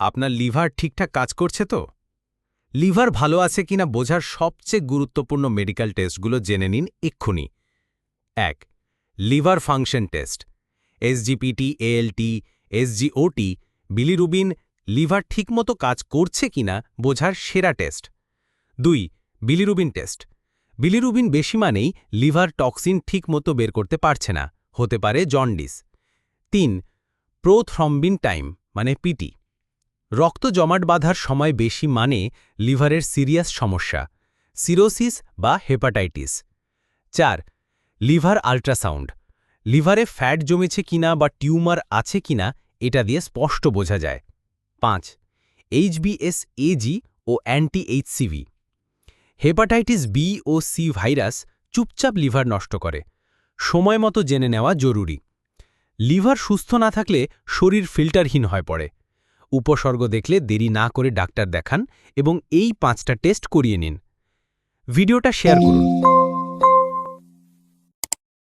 আপনার লিভার ঠিকঠাক কাজ করছে তো? লিভার ভালো আছে কিনা বোঝার সবচেয়ে গুরুত্বপূর্ণ মেডিকেল টেস্টগুলো জেনে নিন এক্ষুনি। এক, liver function test. SGPT ALT SGOT bilirubin liver ঠিকমতো কাজ করছে কিনা বোঝার সেরা টেস্ট। দুই, বিলিরুবিন টেস্ট। বিলিরুবিন বেশি মানেই লিভার টক্সিন ঠিকমতো বের করতে পারছে না, হতে পারে জন্ডিস। তিন, প্রোথ্রম্বিন টাইম মানে পিটি রক্ত জমাট বাঁধার সময় বেশি মানে লিভারের সিরিয়াস সমস্যা, সিরোসিস বা হেপাটাইটিস। চার, লিভার আল্ট্রাসাউন্ড। লিভারে ফ্যাট জমেছে কিনা বা টিউমার আছে কিনা এটা দিয়ে স্পষ্ট বোঝা যায়। পাঁচ এইচবিএস এজি ও অ্যান্টি এইচসিভি হেপাটাইটিস বি ও সি ভাইরাস চুপচাপ লিভার নষ্ট করে, সময় মতো জেনে নেওয়া জরুরি। লিভার সুস্থ না থাকলে শরীর ফিল্টারহীন হয়ে পড়ে। উপসর্গ দেখলে দেরি না করে ডাক্তার দেখান এবং এই পাঁচটা টেস্ট করিয়ে নিন। ভিডিওটা শেয়ার করুন।